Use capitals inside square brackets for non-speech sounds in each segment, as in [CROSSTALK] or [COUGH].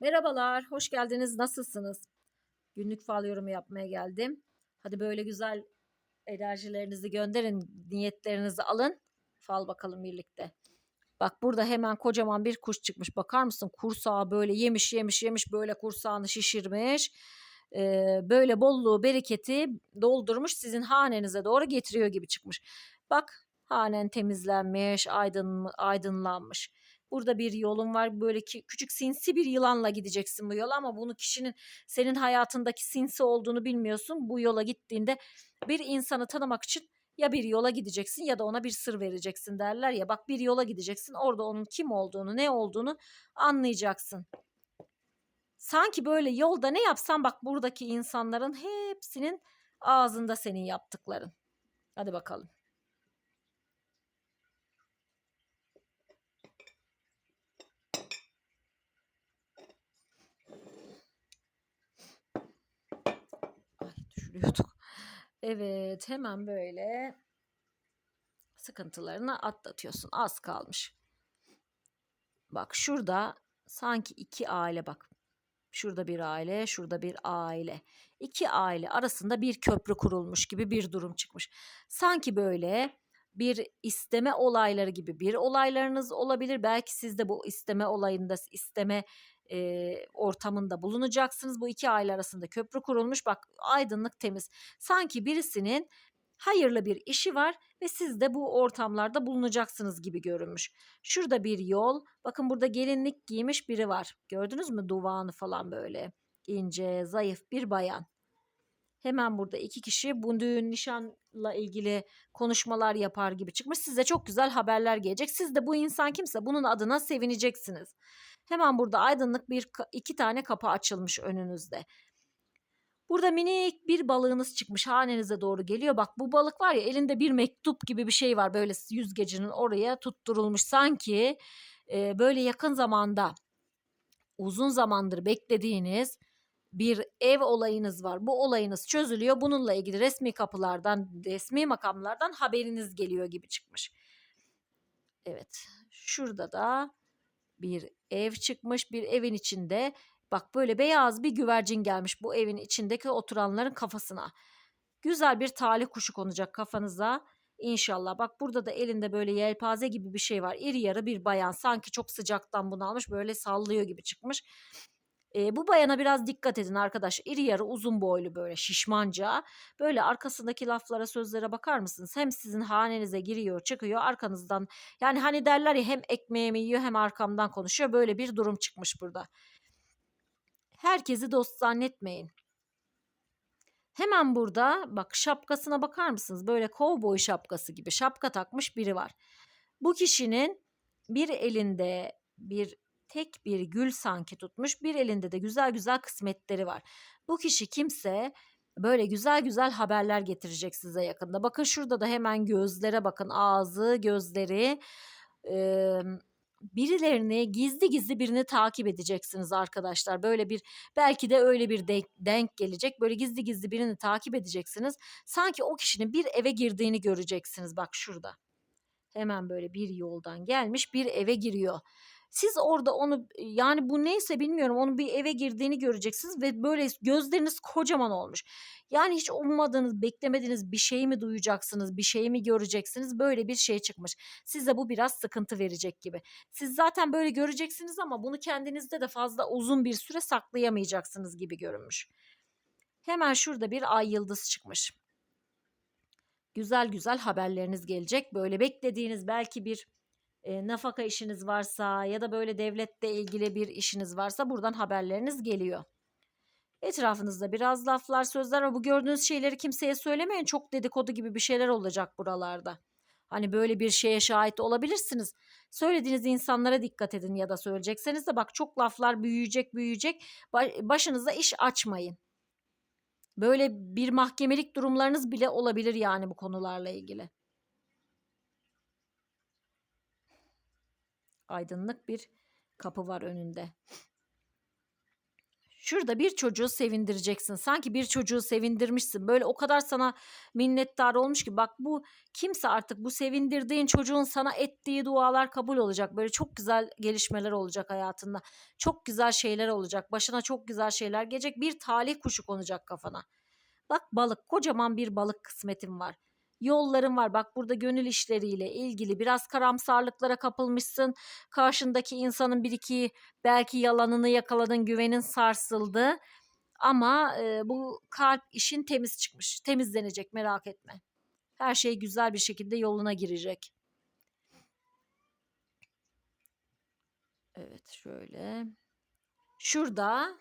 Merhabalar, hoş geldiniz. Nasılsınız? Günlük fal yorumu yapmaya geldim. Hadi böyle güzel enerjilerinizi gönderin, niyetlerinizi alın. Fal bakalım birlikte. Bak burada hemen kocaman bir kuş çıkmış. Bakar mısın? Kursağı böyle yemiş yemiş yemiş böyle kursağını şişirmiş. Ee, böyle bolluğu bereketi doldurmuş sizin hanenize doğru getiriyor gibi çıkmış. Bak hanen temizlenmiş, aydın, aydınlanmış. Burada bir yolun var böyle ki küçük sinsi bir yılanla gideceksin bu yola ama bunu kişinin senin hayatındaki sinsi olduğunu bilmiyorsun. Bu yola gittiğinde bir insanı tanımak için ya bir yola gideceksin ya da ona bir sır vereceksin derler ya. Bak bir yola gideceksin orada onun kim olduğunu ne olduğunu anlayacaksın. Sanki böyle yolda ne yapsan bak buradaki insanların hepsinin ağzında senin yaptıkların. Hadi bakalım. Ay düşürüyorduk. Evet hemen böyle sıkıntılarını atlatıyorsun. Az kalmış. Bak şurada sanki iki aile bak. Şurada bir aile, şurada bir aile. İki aile arasında bir köprü kurulmuş gibi bir durum çıkmış. Sanki böyle bir isteme olayları gibi bir olaylarınız olabilir. Belki siz de bu isteme olayında, isteme e, ortamında bulunacaksınız. Bu iki aile arasında köprü kurulmuş. Bak aydınlık temiz. Sanki birisinin hayırlı bir işi var ve siz de bu ortamlarda bulunacaksınız gibi görünmüş. Şurada bir yol. Bakın burada gelinlik giymiş biri var. Gördünüz mü duvağını falan böyle ince, zayıf bir bayan. Hemen burada iki kişi bu düğün nişanla ilgili konuşmalar yapar gibi çıkmış. Size çok güzel haberler gelecek. Siz de bu insan kimse bunun adına sevineceksiniz. Hemen burada aydınlık bir iki tane kapı açılmış önünüzde. Burada minik bir balığınız çıkmış hanenize doğru geliyor. Bak bu balık var ya elinde bir mektup gibi bir şey var böyle yüzgecinin oraya tutturulmuş. Sanki e, böyle yakın zamanda uzun zamandır beklediğiniz bir ev olayınız var. Bu olayınız çözülüyor. Bununla ilgili resmi kapılardan, resmi makamlardan haberiniz geliyor gibi çıkmış. Evet. Şurada da bir ev çıkmış. Bir evin içinde bak böyle beyaz bir güvercin gelmiş bu evin içindeki oturanların kafasına. Güzel bir talih kuşu konacak kafanıza. İnşallah. Bak burada da elinde böyle yelpaze gibi bir şey var. İri yarı bir bayan. Sanki çok sıcaktan bunu almış. Böyle sallıyor gibi çıkmış. E, bu bayana biraz dikkat edin arkadaş. İri yarı uzun boylu böyle şişmanca. Böyle arkasındaki laflara sözlere bakar mısınız? Hem sizin hanenize giriyor çıkıyor arkanızdan. Yani hani derler ya hem ekmeğimi yiyor hem arkamdan konuşuyor. Böyle bir durum çıkmış burada. Herkesi dost zannetmeyin. Hemen burada bak şapkasına bakar mısınız? Böyle kovboy şapkası gibi şapka takmış biri var. Bu kişinin bir elinde bir tek bir gül sanki tutmuş. Bir elinde de güzel güzel kısmetleri var. Bu kişi kimse böyle güzel güzel haberler getirecek size yakında. Bakın şurada da hemen gözlere bakın. Ağzı, gözleri. Ee, birilerini gizli gizli birini takip edeceksiniz arkadaşlar. Böyle bir belki de öyle bir denk, denk gelecek. Böyle gizli gizli birini takip edeceksiniz. Sanki o kişinin bir eve girdiğini göreceksiniz. Bak şurada. Hemen böyle bir yoldan gelmiş bir eve giriyor. Siz orada onu yani bu neyse bilmiyorum onun bir eve girdiğini göreceksiniz ve böyle gözleriniz kocaman olmuş. Yani hiç ummadığınız, beklemediğiniz bir şey mi duyacaksınız, bir şey mi göreceksiniz? Böyle bir şey çıkmış. Size bu biraz sıkıntı verecek gibi. Siz zaten böyle göreceksiniz ama bunu kendinizde de fazla uzun bir süre saklayamayacaksınız gibi görünmüş. Hemen şurada bir ay yıldız çıkmış. Güzel güzel haberleriniz gelecek. Böyle beklediğiniz belki bir e, nafaka işiniz varsa ya da böyle devlette ilgili bir işiniz varsa buradan haberleriniz geliyor. Etrafınızda biraz laflar, sözler ama bu gördüğünüz şeyleri kimseye söylemeyin. Çok dedikodu gibi bir şeyler olacak buralarda. Hani böyle bir şeye şahit olabilirsiniz. Söylediğiniz insanlara dikkat edin ya da söyleyecekseniz de bak çok laflar büyüyecek büyüyecek. Başınıza iş açmayın. Böyle bir mahkemelik durumlarınız bile olabilir yani bu konularla ilgili. Aydınlık bir kapı var önünde. Şurada bir çocuğu sevindireceksin. Sanki bir çocuğu sevindirmişsin. Böyle o kadar sana minnettar olmuş ki bak bu kimse artık bu sevindirdiğin çocuğun sana ettiği dualar kabul olacak. Böyle çok güzel gelişmeler olacak hayatında. Çok güzel şeyler olacak. Başına çok güzel şeyler gelecek. Bir talih kuşu konacak kafana. Bak balık kocaman bir balık kısmetin var. Yolların var. Bak burada gönül işleriyle ilgili biraz karamsarlıklara kapılmışsın. Karşındaki insanın bir iki belki yalanını yakaladın, güvenin sarsıldı. Ama e, bu kalp işin temiz çıkmış. Temizlenecek merak etme. Her şey güzel bir şekilde yoluna girecek. Evet şöyle. Şurada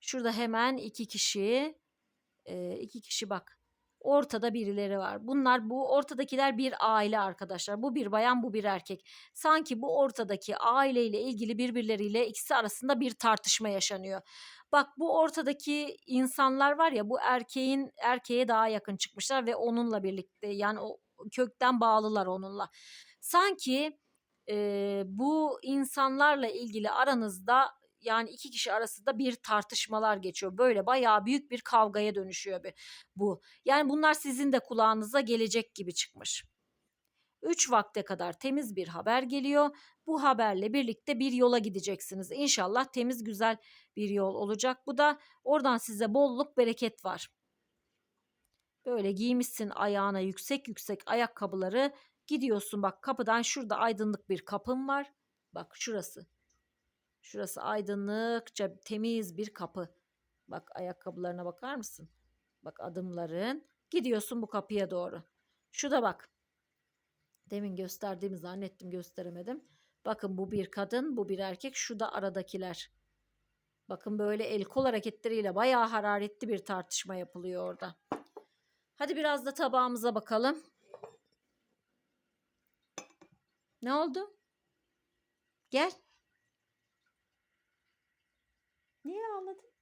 şurada hemen iki kişi e, iki kişi bak ortada birileri var. Bunlar bu ortadakiler bir aile arkadaşlar. Bu bir bayan bu bir erkek. Sanki bu ortadaki aileyle ilgili birbirleriyle ikisi arasında bir tartışma yaşanıyor. Bak bu ortadaki insanlar var ya bu erkeğin erkeğe daha yakın çıkmışlar ve onunla birlikte yani o kökten bağlılar onunla. Sanki e, bu insanlarla ilgili aranızda yani iki kişi arasında bir tartışmalar geçiyor. Böyle bayağı büyük bir kavgaya dönüşüyor bu. Yani bunlar sizin de kulağınıza gelecek gibi çıkmış. 3 vakte kadar temiz bir haber geliyor. Bu haberle birlikte bir yola gideceksiniz. İnşallah temiz güzel bir yol olacak. Bu da oradan size bolluk bereket var. Böyle giymişsin ayağına yüksek yüksek ayakkabıları gidiyorsun bak kapıdan şurada aydınlık bir kapım var. Bak şurası. Şurası aydınlıkça temiz bir kapı. Bak ayakkabılarına bakar mısın? Bak adımların. Gidiyorsun bu kapıya doğru. Şu da bak. Demin gösterdiğimi zannettim gösteremedim. Bakın bu bir kadın, bu bir erkek. Şu da aradakiler. Bakın böyle el kol hareketleriyle bayağı hararetli bir tartışma yapılıyor orada. Hadi biraz da tabağımıza bakalım. Ne oldu? Gel. Niye ağladın?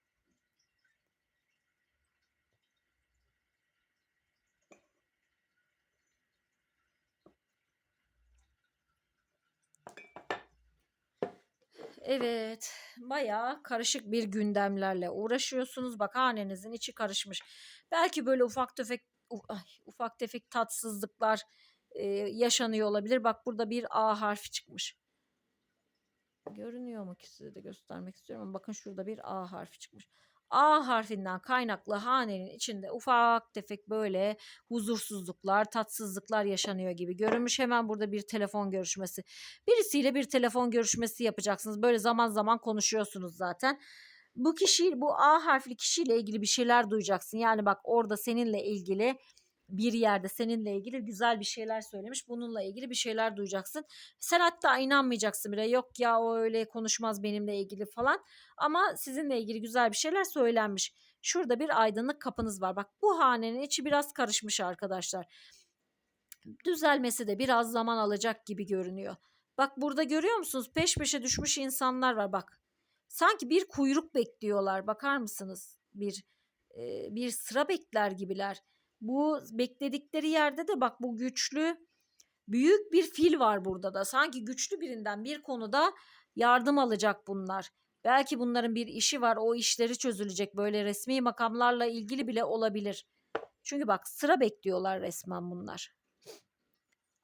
Evet, bayağı karışık bir gündemlerle uğraşıyorsunuz. Bak hanenizin içi karışmış. Belki böyle ufak tefek ufak tefek tatsızlıklar e, yaşanıyor olabilir. Bak burada bir A harfi çıkmış. Görünüyor mu ki size de göstermek istiyorum bakın şurada bir A harfi çıkmış. A harfinden kaynaklı hanenin içinde ufak tefek böyle huzursuzluklar, tatsızlıklar yaşanıyor gibi görünmüş. Hemen burada bir telefon görüşmesi. Birisiyle bir telefon görüşmesi yapacaksınız. Böyle zaman zaman konuşuyorsunuz zaten. Bu kişi, bu A harfli kişiyle ilgili bir şeyler duyacaksın. Yani bak orada seninle ilgili bir yerde seninle ilgili güzel bir şeyler söylemiş. Bununla ilgili bir şeyler duyacaksın. Sen hatta inanmayacaksın bile. Yok ya o öyle konuşmaz benimle ilgili falan. Ama sizinle ilgili güzel bir şeyler söylenmiş. Şurada bir aydınlık kapınız var. Bak bu hanenin içi biraz karışmış arkadaşlar. Düzelmesi de biraz zaman alacak gibi görünüyor. Bak burada görüyor musunuz? Peş peşe düşmüş insanlar var bak. Sanki bir kuyruk bekliyorlar. Bakar mısınız? Bir bir sıra bekler gibiler. Bu bekledikleri yerde de bak bu güçlü büyük bir fil var burada da. Sanki güçlü birinden bir konuda yardım alacak bunlar. Belki bunların bir işi var o işleri çözülecek böyle resmi makamlarla ilgili bile olabilir. Çünkü bak sıra bekliyorlar resmen bunlar.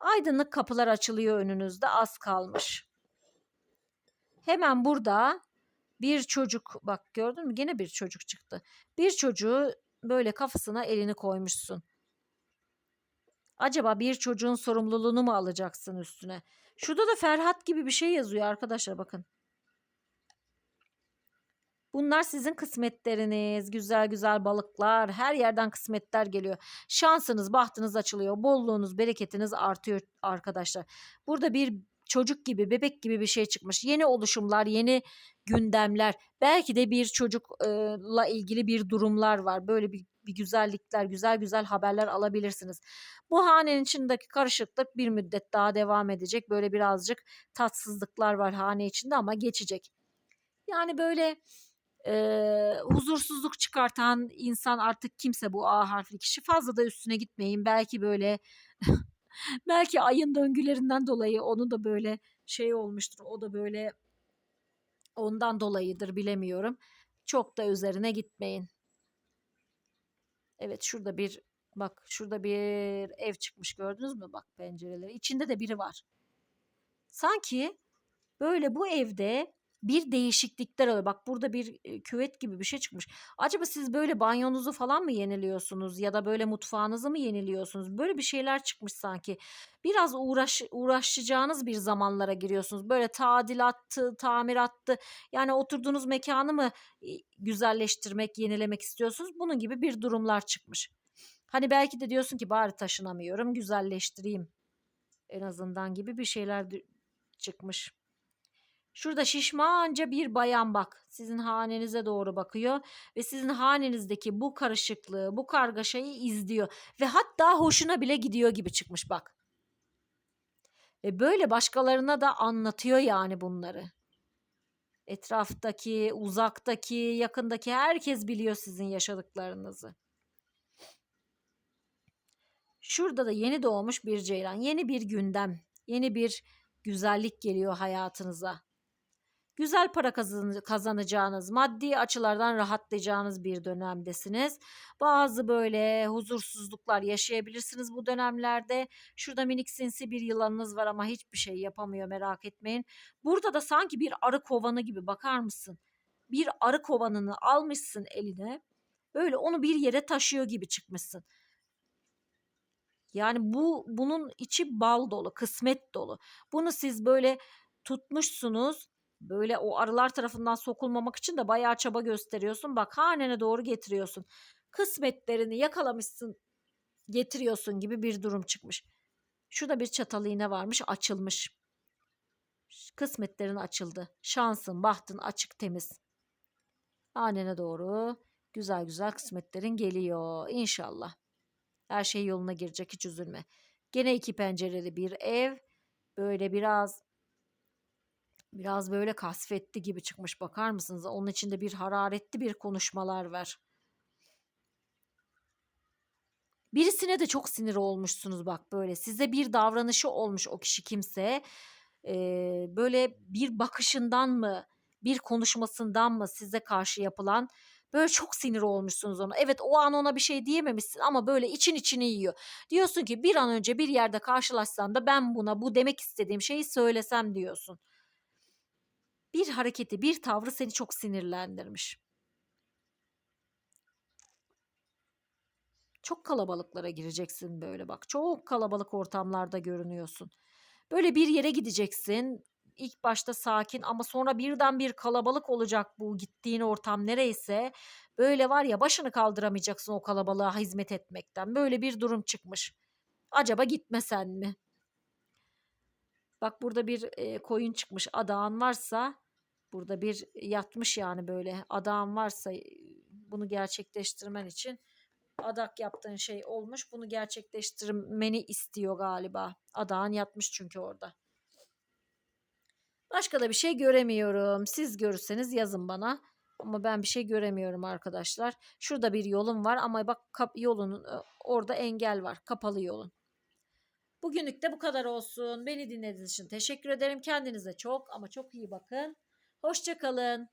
Aydınlık kapılar açılıyor önünüzde az kalmış. Hemen burada bir çocuk bak gördün mü gene bir çocuk çıktı. Bir çocuğu böyle kafasına elini koymuşsun. Acaba bir çocuğun sorumluluğunu mu alacaksın üstüne? Şurada da Ferhat gibi bir şey yazıyor arkadaşlar bakın. Bunlar sizin kısmetleriniz. Güzel güzel balıklar. Her yerden kısmetler geliyor. Şansınız, bahtınız açılıyor. Bolluğunuz, bereketiniz artıyor arkadaşlar. Burada bir çocuk gibi, bebek gibi bir şey çıkmış. Yeni oluşumlar, yeni gündemler. Belki de bir çocukla ilgili bir durumlar var. Böyle bir, bir güzellikler, güzel güzel haberler alabilirsiniz. Bu hanenin içindeki karışıklık bir müddet daha devam edecek. Böyle birazcık tatsızlıklar var hane içinde ama geçecek. Yani böyle e, huzursuzluk çıkartan insan artık kimse bu A harfli kişi fazla da üstüne gitmeyin. Belki böyle [LAUGHS] belki ayın döngülerinden dolayı onu da böyle şey olmuştur. O da böyle ondan dolayıdır bilemiyorum. Çok da üzerine gitmeyin. Evet şurada bir bak şurada bir ev çıkmış gördünüz mü? Bak pencereleri. İçinde de biri var. Sanki böyle bu evde bir değişiklikler oluyor. Bak burada bir e, küvet gibi bir şey çıkmış. Acaba siz böyle banyonuzu falan mı yeniliyorsunuz ya da böyle mutfağınızı mı yeniliyorsunuz? Böyle bir şeyler çıkmış sanki. Biraz uğraş uğraşacağınız bir zamanlara giriyorsunuz. Böyle tadilattı, tamirattı. Yani oturduğunuz mekanı mı güzelleştirmek, yenilemek istiyorsunuz? Bunun gibi bir durumlar çıkmış. Hani belki de diyorsun ki bari taşınamıyorum, güzelleştireyim en azından gibi bir şeyler çıkmış. Şurada şişmanca bir bayan bak. Sizin hanenize doğru bakıyor ve sizin hanenizdeki bu karışıklığı, bu kargaşayı izliyor ve hatta hoşuna bile gidiyor gibi çıkmış bak. Ve böyle başkalarına da anlatıyor yani bunları. Etraftaki, uzaktaki, yakındaki herkes biliyor sizin yaşadıklarınızı. Şurada da yeni doğmuş bir ceylan, yeni bir gündem, yeni bir güzellik geliyor hayatınıza güzel para kazan- kazanacağınız, maddi açılardan rahatlayacağınız bir dönemdesiniz. Bazı böyle huzursuzluklar yaşayabilirsiniz bu dönemlerde. Şurada minik sinsi bir yılanınız var ama hiçbir şey yapamıyor merak etmeyin. Burada da sanki bir arı kovanı gibi bakar mısın? Bir arı kovanını almışsın eline. Böyle onu bir yere taşıyor gibi çıkmışsın. Yani bu bunun içi bal dolu, kısmet dolu. Bunu siz böyle tutmuşsunuz böyle o arılar tarafından sokulmamak için de bayağı çaba gösteriyorsun. Bak hanene doğru getiriyorsun. Kısmetlerini yakalamışsın getiriyorsun gibi bir durum çıkmış. Şurada bir çatal iğne varmış açılmış. Kısmetlerin açıldı. Şansın, bahtın açık temiz. Hanene doğru güzel güzel kısmetlerin geliyor inşallah. Her şey yoluna girecek hiç üzülme. Gene iki pencereli bir ev. Böyle biraz Biraz böyle kasvetli gibi çıkmış bakar mısınız? Onun içinde bir hararetli bir konuşmalar var. Birisine de çok sinir olmuşsunuz bak böyle. Size bir davranışı olmuş o kişi kimse. Ee, böyle bir bakışından mı, bir konuşmasından mı size karşı yapılan Böyle çok sinir olmuşsunuz ona. Evet o an ona bir şey diyememişsin ama böyle için içini yiyor. Diyorsun ki bir an önce bir yerde karşılaşsam da ben buna bu demek istediğim şeyi söylesem diyorsun bir hareketi, bir tavrı seni çok sinirlendirmiş. Çok kalabalıklara gireceksin böyle bak. Çok kalabalık ortamlarda görünüyorsun. Böyle bir yere gideceksin. İlk başta sakin ama sonra birden bir kalabalık olacak bu gittiğin ortam nereyse. Böyle var ya başını kaldıramayacaksın o kalabalığa hizmet etmekten. Böyle bir durum çıkmış. Acaba gitmesen mi? Bak burada bir e, koyun çıkmış. Adağın varsa burada bir yatmış yani böyle adağın varsa bunu gerçekleştirmen için adak yaptığın şey olmuş. Bunu gerçekleştirmeni istiyor galiba. Adağın yatmış çünkü orada. Başka da bir şey göremiyorum. Siz görürseniz yazın bana. Ama ben bir şey göremiyorum arkadaşlar. Şurada bir yolum var ama bak yolun orada engel var. Kapalı yolun. Bugünlük de bu kadar olsun. Beni dinlediğiniz için teşekkür ederim. Kendinize çok ama çok iyi bakın. Hoşçakalın.